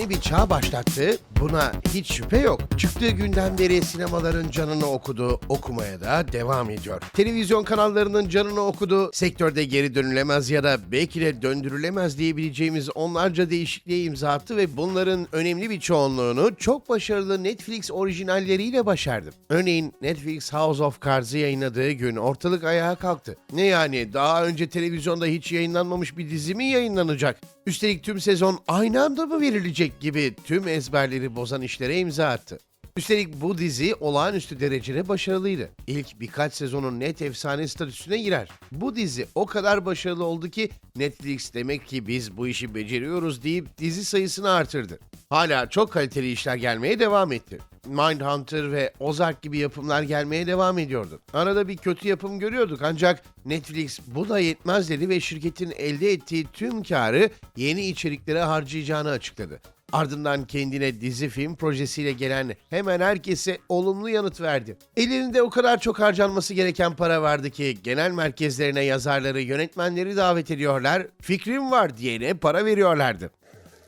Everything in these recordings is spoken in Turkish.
yeni bir çağ başlattı. Buna hiç şüphe yok. Çıktığı günden beri sinemaların canını okudu, okumaya da devam ediyor. Televizyon kanallarının canını okudu. Sektörde geri dönülemez ya da belki de döndürülemez diyebileceğimiz onlarca değişikliğe imza attı ve bunların önemli bir çoğunluğunu çok başarılı Netflix orijinalleriyle başardı. Örneğin Netflix House of Cards'ı yayınladığı gün ortalık ayağa kalktı. Ne yani daha önce televizyonda hiç yayınlanmamış bir dizi mi yayınlanacak? Üstelik tüm sezon aynı anda mı verilecek gibi tüm ezberleri bozan işlere imza attı. Üstelik bu dizi olağanüstü derecede başarılıydı. İlk birkaç sezonun net efsane statüsüne girer. Bu dizi o kadar başarılı oldu ki Netflix demek ki biz bu işi beceriyoruz deyip dizi sayısını artırdı. Hala çok kaliteli işler gelmeye devam etti. Mindhunter ve Ozark gibi yapımlar gelmeye devam ediyordu. Arada bir kötü yapım görüyorduk ancak Netflix bu da yetmez dedi ve şirketin elde ettiği tüm karı yeni içeriklere harcayacağını açıkladı. Ardından kendine dizi film projesiyle gelen hemen herkese olumlu yanıt verdi. Ellerinde o kadar çok harcanması gereken para vardı ki genel merkezlerine yazarları, yönetmenleri davet ediyorlar. Fikrim var diyene para veriyorlardı.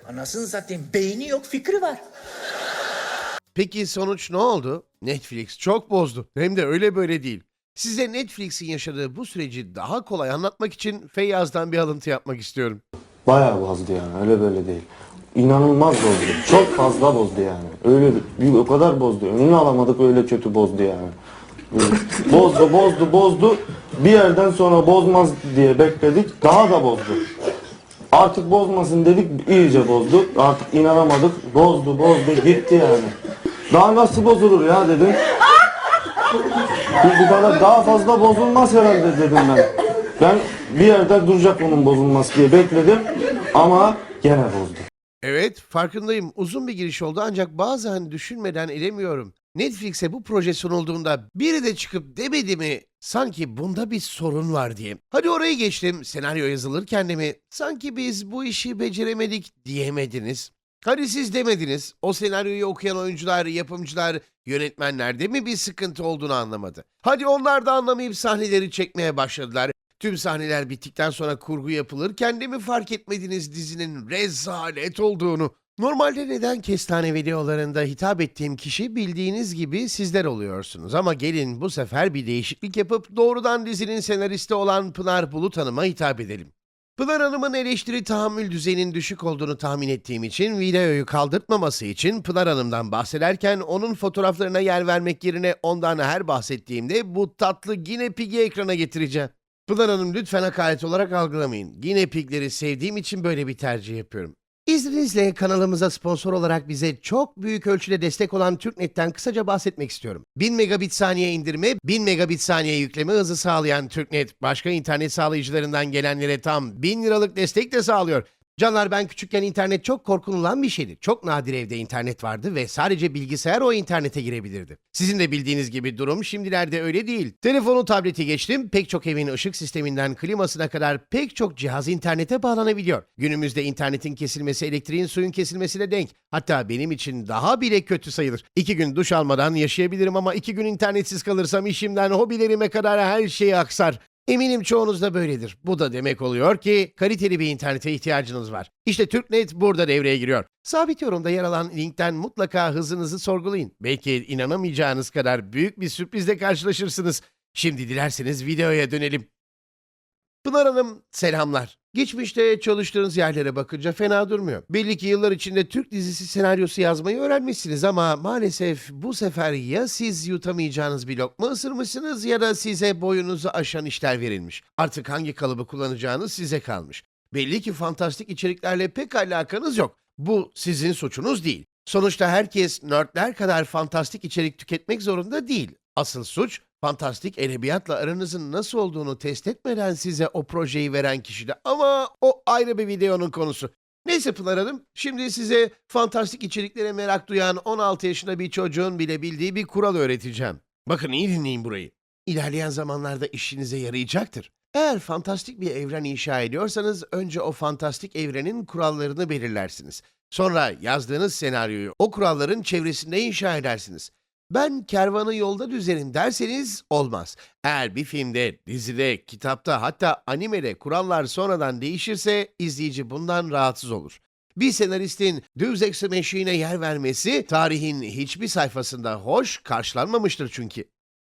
Anasını satayım beyni yok fikri var. Peki sonuç ne oldu? Netflix çok bozdu. Hem de öyle böyle değil. Size Netflix'in yaşadığı bu süreci daha kolay anlatmak için Feyyaz'dan bir alıntı yapmak istiyorum. Bayağı bozdu yani öyle böyle değil. İnanılmaz bozdu. Çok fazla bozdu yani. Öyle bir, o kadar bozdu. Önünü alamadık öyle kötü bozdu yani. Bozdu bozdu bozdu. Bir yerden sonra bozmaz diye bekledik. Daha da bozdu. Artık bozmasın dedik iyice bozdu. Artık inanamadık. Bozdu bozdu gitti yani. Daha nasıl bozulur ya dedim. Bu kadar daha fazla bozulmaz herhalde dedim ben. Ben bir yerde duracak onun bozulması diye bekledim ama gene bozdu. Evet farkındayım uzun bir giriş oldu ancak bazen düşünmeden edemiyorum. Netflix'e bu proje sunulduğunda biri de çıkıp demedi mi sanki bunda bir sorun var diye. Hadi orayı geçtim senaryo yazılırken de mi sanki biz bu işi beceremedik diyemediniz. Hadi siz demediniz o senaryoyu okuyan oyuncular, yapımcılar, yönetmenler de mi bir sıkıntı olduğunu anlamadı. Hadi onlar da anlamayıp sahneleri çekmeye başladılar. Tüm sahneler bittikten sonra kurgu yapılırken de mi fark etmediniz dizinin rezalet olduğunu? Normalde neden kestane videolarında hitap ettiğim kişi bildiğiniz gibi sizler oluyorsunuz. Ama gelin bu sefer bir değişiklik yapıp doğrudan dizinin senaristi olan Pınar Bulut Hanım'a hitap edelim. Pınar Hanım'ın eleştiri tahammül düzeyinin düşük olduğunu tahmin ettiğim için videoyu kaldırtmaması için Pınar Hanım'dan bahsederken onun fotoğraflarına yer vermek yerine ondan her bahsettiğimde bu tatlı Guinea Pig'i ekrana getireceğim. Pınar Hanım lütfen hakaret olarak algılamayın. Guinea Pig'leri sevdiğim için böyle bir tercih yapıyorum. İzninizle kanalımıza sponsor olarak bize çok büyük ölçüde destek olan TürkNet'ten kısaca bahsetmek istiyorum. 1000 megabit saniye indirme, 1000 megabit saniye yükleme hızı sağlayan TürkNet, başka internet sağlayıcılarından gelenlere tam 1000 liralık destek de sağlıyor. Canlar ben küçükken internet çok korkunulan bir şeydi. Çok nadir evde internet vardı ve sadece bilgisayar o internete girebilirdi. Sizin de bildiğiniz gibi durum şimdilerde öyle değil. Telefonu, tableti geçtim, pek çok evin ışık sisteminden klimasına kadar pek çok cihaz internete bağlanabiliyor. Günümüzde internetin kesilmesi elektriğin suyun kesilmesine denk. Hatta benim için daha bile kötü sayılır. İki gün duş almadan yaşayabilirim ama iki gün internetsiz kalırsam işimden hobilerime kadar her şey aksar. Eminim çoğunuz da böyledir. Bu da demek oluyor ki kaliteli bir internete ihtiyacınız var. İşte TürkNet burada devreye giriyor. Sabit yorumda yer alan linkten mutlaka hızınızı sorgulayın. Belki inanamayacağınız kadar büyük bir sürprizle karşılaşırsınız. Şimdi dilerseniz videoya dönelim. Pınar Hanım selamlar. Geçmişte çalıştığınız yerlere bakınca fena durmuyor. Belli ki yıllar içinde Türk dizisi senaryosu yazmayı öğrenmişsiniz ama maalesef bu sefer ya siz yutamayacağınız bir lokma ısırmışsınız ya da size boyunuzu aşan işler verilmiş. Artık hangi kalıbı kullanacağınız size kalmış. Belli ki fantastik içeriklerle pek alakanız yok. Bu sizin suçunuz değil. Sonuçta herkes nerdler kadar fantastik içerik tüketmek zorunda değil. Asıl suç fantastik edebiyatla aranızın nasıl olduğunu test etmeden size o projeyi veren kişide ama o ayrı bir videonun konusu. Neyse Pınar Hanım, şimdi size fantastik içeriklere merak duyan 16 yaşında bir çocuğun bile bildiği bir kural öğreteceğim. Bakın iyi dinleyin burayı. İlerleyen zamanlarda işinize yarayacaktır. Eğer fantastik bir evren inşa ediyorsanız önce o fantastik evrenin kurallarını belirlersiniz. Sonra yazdığınız senaryoyu o kuralların çevresinde inşa edersiniz. Ben kervanı yolda düzerim derseniz olmaz. Eğer bir filmde, dizide, kitapta hatta animede kurallar sonradan değişirse izleyici bundan rahatsız olur. Bir senaristin Ex Machine'e yer vermesi tarihin hiçbir sayfasında hoş karşılanmamıştır çünkü.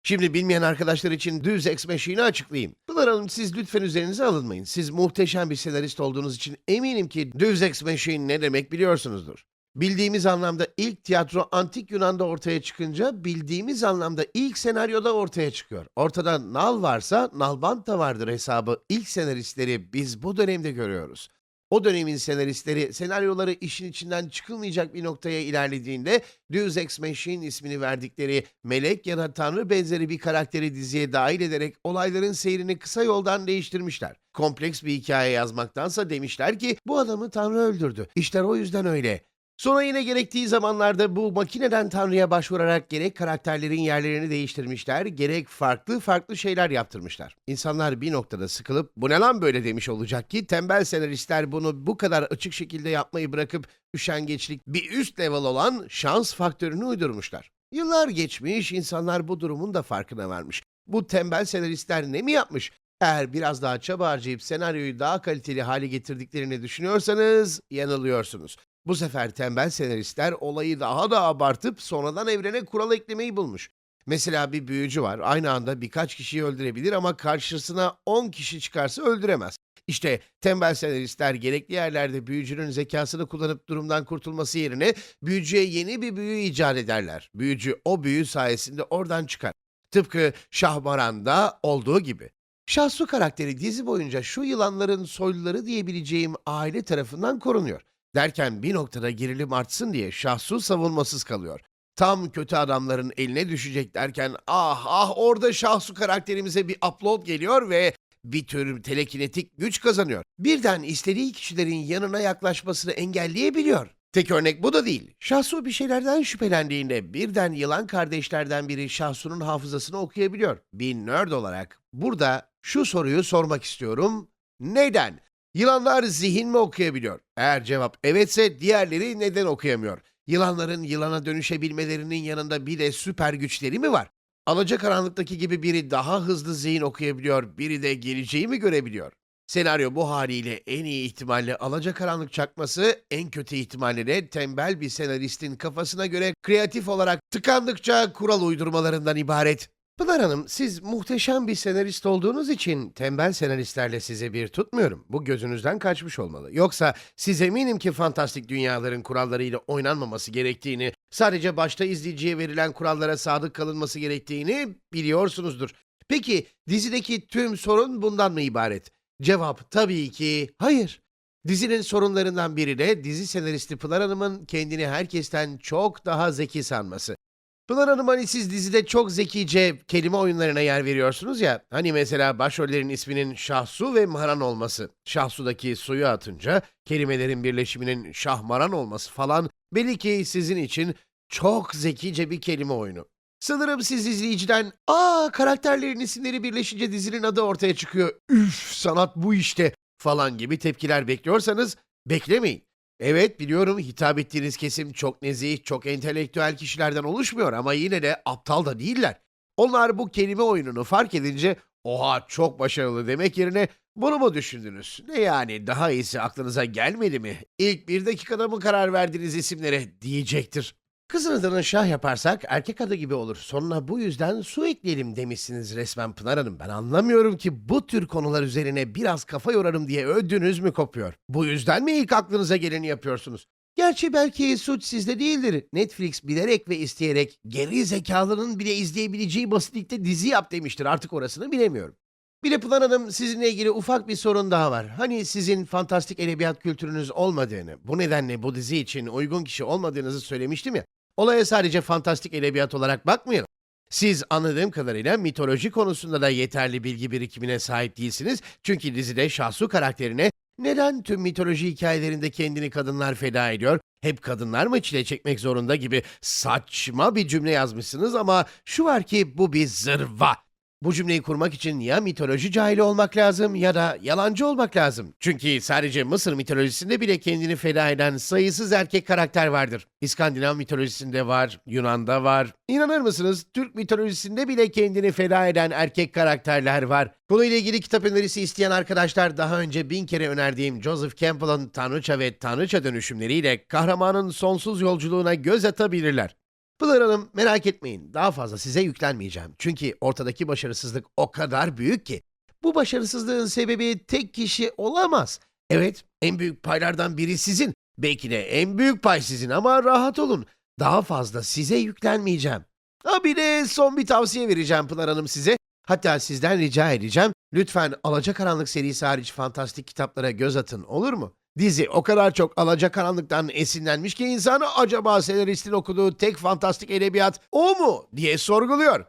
Şimdi bilmeyen arkadaşlar için Ex Machine'i açıklayayım. Pınar Hanım siz lütfen üzerinize alınmayın. Siz muhteşem bir senarist olduğunuz için eminim ki Ex Machine ne demek biliyorsunuzdur. Bildiğimiz anlamda ilk tiyatro antik Yunan'da ortaya çıkınca bildiğimiz anlamda ilk senaryoda ortaya çıkıyor. Ortada nal varsa nalbant da vardır hesabı ilk senaristleri biz bu dönemde görüyoruz. O dönemin senaristleri senaryoları işin içinden çıkılmayacak bir noktaya ilerlediğinde Deus Ex Machine ismini verdikleri melek ya da tanrı benzeri bir karakteri diziye dahil ederek olayların seyrini kısa yoldan değiştirmişler. Kompleks bir hikaye yazmaktansa demişler ki bu adamı tanrı öldürdü. İşler o yüzden öyle. Sonra yine gerektiği zamanlarda bu makineden Tanrı'ya başvurarak gerek karakterlerin yerlerini değiştirmişler, gerek farklı farklı şeyler yaptırmışlar. İnsanlar bir noktada sıkılıp bu ne lan böyle demiş olacak ki tembel senaristler bunu bu kadar açık şekilde yapmayı bırakıp üşengeçlik bir üst level olan şans faktörünü uydurmuşlar. Yıllar geçmiş, insanlar bu durumun da farkına varmış. Bu tembel senaristler ne mi yapmış? Eğer biraz daha çaba harcayıp senaryoyu daha kaliteli hale getirdiklerini düşünüyorsanız yanılıyorsunuz. Bu sefer tembel senaristler olayı daha da abartıp sonradan evrene kural eklemeyi bulmuş. Mesela bir büyücü var. Aynı anda birkaç kişiyi öldürebilir ama karşısına 10 kişi çıkarsa öldüremez. İşte tembel senaristler gerekli yerlerde büyücünün zekasını kullanıp durumdan kurtulması yerine büyücüye yeni bir büyü icat ederler. Büyücü o büyü sayesinde oradan çıkar. Tıpkı Şahmaran'da olduğu gibi. Şahsu karakteri dizi boyunca şu yılanların soyluları diyebileceğim aile tarafından korunuyor. Derken bir noktada gerilim artsın diye Şahsu savunmasız kalıyor. Tam kötü adamların eline düşecek derken ah ah orada Şahsu karakterimize bir upload geliyor ve bir tür telekinetik güç kazanıyor. Birden istediği kişilerin yanına yaklaşmasını engelleyebiliyor. Tek örnek bu da değil. Şahsu bir şeylerden şüphelendiğinde birden yılan kardeşlerden biri Şahsu'nun hafızasını okuyabiliyor. Bir nerd olarak burada şu soruyu sormak istiyorum. Neden? Yılanlar zihin mi okuyabiliyor? Eğer cevap evetse diğerleri neden okuyamıyor? Yılanların yılana dönüşebilmelerinin yanında bir de süper güçleri mi var? Alacakaranlıktaki gibi biri daha hızlı zihin okuyabiliyor, biri de geleceği mi görebiliyor? Senaryo bu haliyle en iyi ihtimalle alacakaranlık çakması, en kötü ihtimalle de tembel bir senaristin kafasına göre kreatif olarak tıkandıkça kural uydurmalarından ibaret. Pınar Hanım, siz muhteşem bir senarist olduğunuz için tembel senaristlerle size bir tutmuyorum. Bu gözünüzden kaçmış olmalı. Yoksa siz eminim ki fantastik dünyaların kurallarıyla oynanmaması gerektiğini, sadece başta izleyiciye verilen kurallara sadık kalınması gerektiğini biliyorsunuzdur. Peki dizideki tüm sorun bundan mı ibaret? Cevap tabii ki hayır. Dizinin sorunlarından biri de dizi senaristi Pınar Hanım'ın kendini herkesten çok daha zeki sanması. Pınar Hanım hani siz dizide çok zekice kelime oyunlarına yer veriyorsunuz ya. Hani mesela başrollerin isminin Şahsu ve Maran olması. Şahsu'daki suyu atınca kelimelerin birleşiminin Şahmaran olması falan belli ki sizin için çok zekice bir kelime oyunu. Sanırım siz izleyiciden ''Aa karakterlerin isimleri birleşince dizinin adı ortaya çıkıyor. Üf sanat bu işte.'' falan gibi tepkiler bekliyorsanız beklemeyin. Evet biliyorum hitap ettiğiniz kesim çok nezih, çok entelektüel kişilerden oluşmuyor ama yine de aptal da değiller. Onlar bu kelime oyununu fark edince oha çok başarılı demek yerine bunu mu düşündünüz? Ne yani daha iyisi aklınıza gelmedi mi? İlk bir dakikada mı karar verdiniz isimlere diyecektir. Kızın adını şah yaparsak erkek adı gibi olur. Sonuna bu yüzden su ekleyelim demişsiniz resmen Pınar Hanım. Ben anlamıyorum ki bu tür konular üzerine biraz kafa yorarım diye ödünüz mü kopuyor? Bu yüzden mi ilk aklınıza geleni yapıyorsunuz? Gerçi belki suç sizde değildir. Netflix bilerek ve isteyerek geri zekalının bile izleyebileceği basitlikte dizi yap demiştir. Artık orasını bilemiyorum. Bir de Pınar Hanım sizinle ilgili ufak bir sorun daha var. Hani sizin fantastik edebiyat kültürünüz olmadığını, bu nedenle bu dizi için uygun kişi olmadığınızı söylemiştim ya. Olaya sadece fantastik edebiyat olarak bakmayalım. Siz anladığım kadarıyla mitoloji konusunda da yeterli bilgi birikimine sahip değilsiniz. Çünkü dizide Şahsu karakterine neden tüm mitoloji hikayelerinde kendini kadınlar feda ediyor? Hep kadınlar mı çile çekmek zorunda gibi saçma bir cümle yazmışsınız ama şu var ki bu bir zırva. Bu cümleyi kurmak için ya mitoloji cahili olmak lazım ya da yalancı olmak lazım. Çünkü sadece Mısır mitolojisinde bile kendini feda eden sayısız erkek karakter vardır. İskandinav mitolojisinde var, Yunan'da var. İnanır mısınız? Türk mitolojisinde bile kendini feda eden erkek karakterler var. Konuyla ilgili kitap önerisi isteyen arkadaşlar daha önce bin kere önerdiğim Joseph Campbell'ın Tanrıça ve Tanrıça dönüşümleriyle kahramanın sonsuz yolculuğuna göz atabilirler. Pınar Hanım merak etmeyin daha fazla size yüklenmeyeceğim. Çünkü ortadaki başarısızlık o kadar büyük ki. Bu başarısızlığın sebebi tek kişi olamaz. Evet en büyük paylardan biri sizin. Belki de en büyük pay sizin ama rahat olun. Daha fazla size yüklenmeyeceğim. Ha bir de son bir tavsiye vereceğim Pınar Hanım size. Hatta sizden rica edeceğim. Lütfen Alacakaranlık serisi hariç fantastik kitaplara göz atın olur mu? Dizi o kadar çok Alacakaranlık'tan esinlenmiş ki insan acaba senaristin okuduğu tek fantastik edebiyat o mu diye sorguluyor.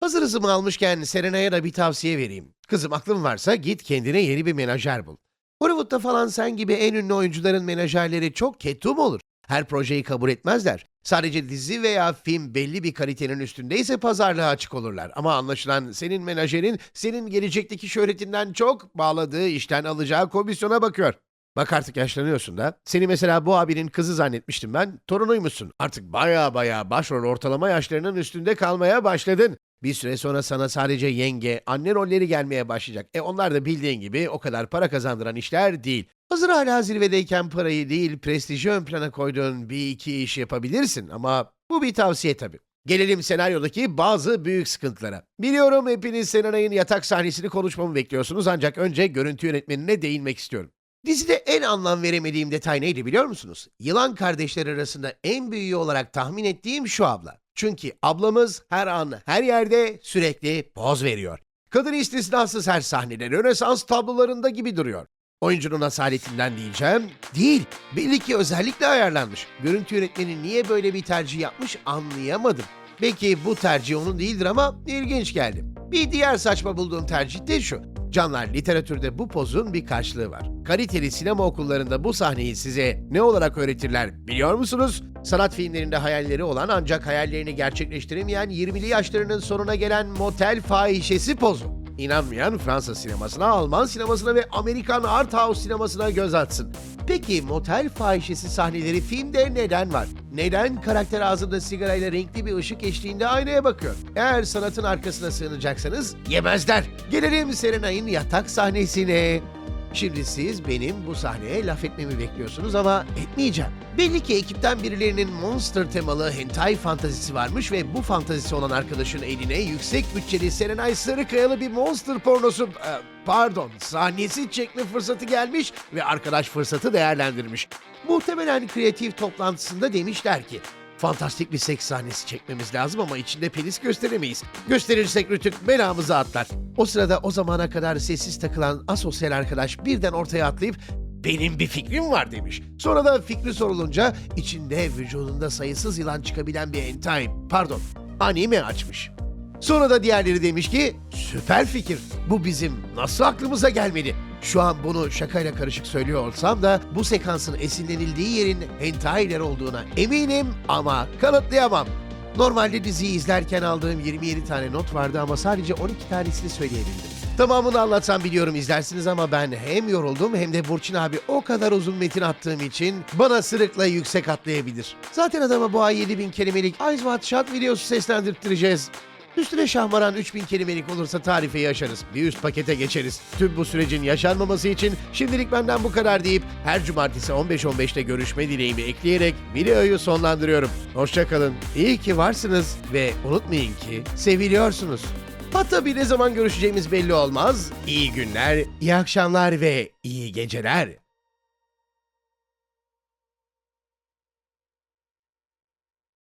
Hazır hızımı almışken Serena'ya da bir tavsiye vereyim. Kızım aklın varsa git kendine yeni bir menajer bul. Hollywood'da falan sen gibi en ünlü oyuncuların menajerleri çok ketum olur. Her projeyi kabul etmezler. Sadece dizi veya film belli bir kalitenin üstündeyse pazarlığa açık olurlar. Ama anlaşılan senin menajerin senin gelecekteki şöhretinden çok bağladığı işten alacağı komisyona bakıyor. Bak artık yaşlanıyorsun da. Seni mesela bu abinin kızı zannetmiştim ben. Torunuymuşsun. Artık baya baya başrol ortalama yaşlarının üstünde kalmaya başladın. Bir süre sonra sana sadece yenge, anne rolleri gelmeye başlayacak. E onlar da bildiğin gibi o kadar para kazandıran işler değil. Hazır hala zirvedeyken parayı değil, prestiji ön plana koyduğun bir iki iş yapabilirsin ama bu bir tavsiye tabii. Gelelim senaryodaki bazı büyük sıkıntılara. Biliyorum hepiniz Serenay'ın yatak sahnesini konuşmamı bekliyorsunuz ancak önce görüntü yönetmenine değinmek istiyorum. Dizide en anlam veremediğim detay neydi biliyor musunuz? Yılan kardeşler arasında en büyüğü olarak tahmin ettiğim şu abla. Çünkü ablamız her an her yerde sürekli poz veriyor. Kadın istisnasız her sahnede Rönesans tablolarında gibi duruyor. Oyuncunun asaletinden diyeceğim. Değil. Belli ki özellikle ayarlanmış. Görüntü yönetmeni niye böyle bir tercih yapmış anlayamadım. Belki bu tercih onun değildir ama ilginç geldi. Bir diğer saçma bulduğum tercih de şu. Canlar literatürde bu pozun bir karşılığı var. Kaliteli sinema okullarında bu sahneyi size ne olarak öğretirler biliyor musunuz? Sanat filmlerinde hayalleri olan ancak hayallerini gerçekleştiremeyen 20'li yaşlarının sonuna gelen motel fahişesi pozu. İnanmayan Fransız sinemasına, Alman sinemasına ve Amerikan art house sinemasına göz atsın. Peki motel fahişesi sahneleri filmde neden var? Neden karakter ağzında sigarayla renkli bir ışık eşliğinde aynaya bakıyor? Eğer sanatın arkasına sığınacaksanız yemezler. Gelelim Serenay'ın yatak sahnesine. Şimdi siz benim bu sahneye laf etmemi bekliyorsunuz ama etmeyeceğim. Belli ki ekipten birilerinin monster temalı hentai fantazisi varmış ve bu fantazisi olan arkadaşın eline yüksek bütçeli Serenay Sarıkayalı bir monster pornosu, e, pardon sahnesi çekme fırsatı gelmiş ve arkadaş fırsatı değerlendirmiş. Muhtemelen kreatif toplantısında demişler ki Fantastik bir seks sahnesi çekmemiz lazım ama içinde penis gösteremeyiz. Gösterirsek Rütük belamızı atlar. O sırada o zamana kadar sessiz takılan asosyal arkadaş birden ortaya atlayıp benim bir fikrim var demiş. Sonra da fikri sorulunca içinde vücudunda sayısız yılan çıkabilen bir hentai, pardon anime açmış. Sonra da diğerleri demiş ki süper fikir. Bu bizim nasıl aklımıza gelmedi? Şu an bunu şakayla karışık söylüyor olsam da bu sekansın esinlenildiği yerin hentai'ler olduğuna eminim ama kanıtlayamam. Normalde diziyi izlerken aldığım 27 tane not vardı ama sadece 12 tanesini söyleyebildim. Tamamını anlatsam biliyorum izlersiniz ama ben hem yoruldum hem de Burçin abi o kadar uzun metin attığım için bana sırıkla yüksek atlayabilir. Zaten adama bu ay 7000 kelimelik Eyes Wide Shut videosu seslendirttireceğiz. Üstüne şahmaran 3000 kelimelik olursa tarifeyi aşarız. Bir üst pakete geçeriz. Tüm bu sürecin yaşanmaması için şimdilik benden bu kadar deyip her cumartesi 15.15'te görüşme dileğimi ekleyerek videoyu sonlandırıyorum. Hoşçakalın. İyi ki varsınız ve unutmayın ki seviliyorsunuz. Hatta bir ne zaman görüşeceğimiz belli olmaz. İyi günler, iyi akşamlar ve iyi geceler.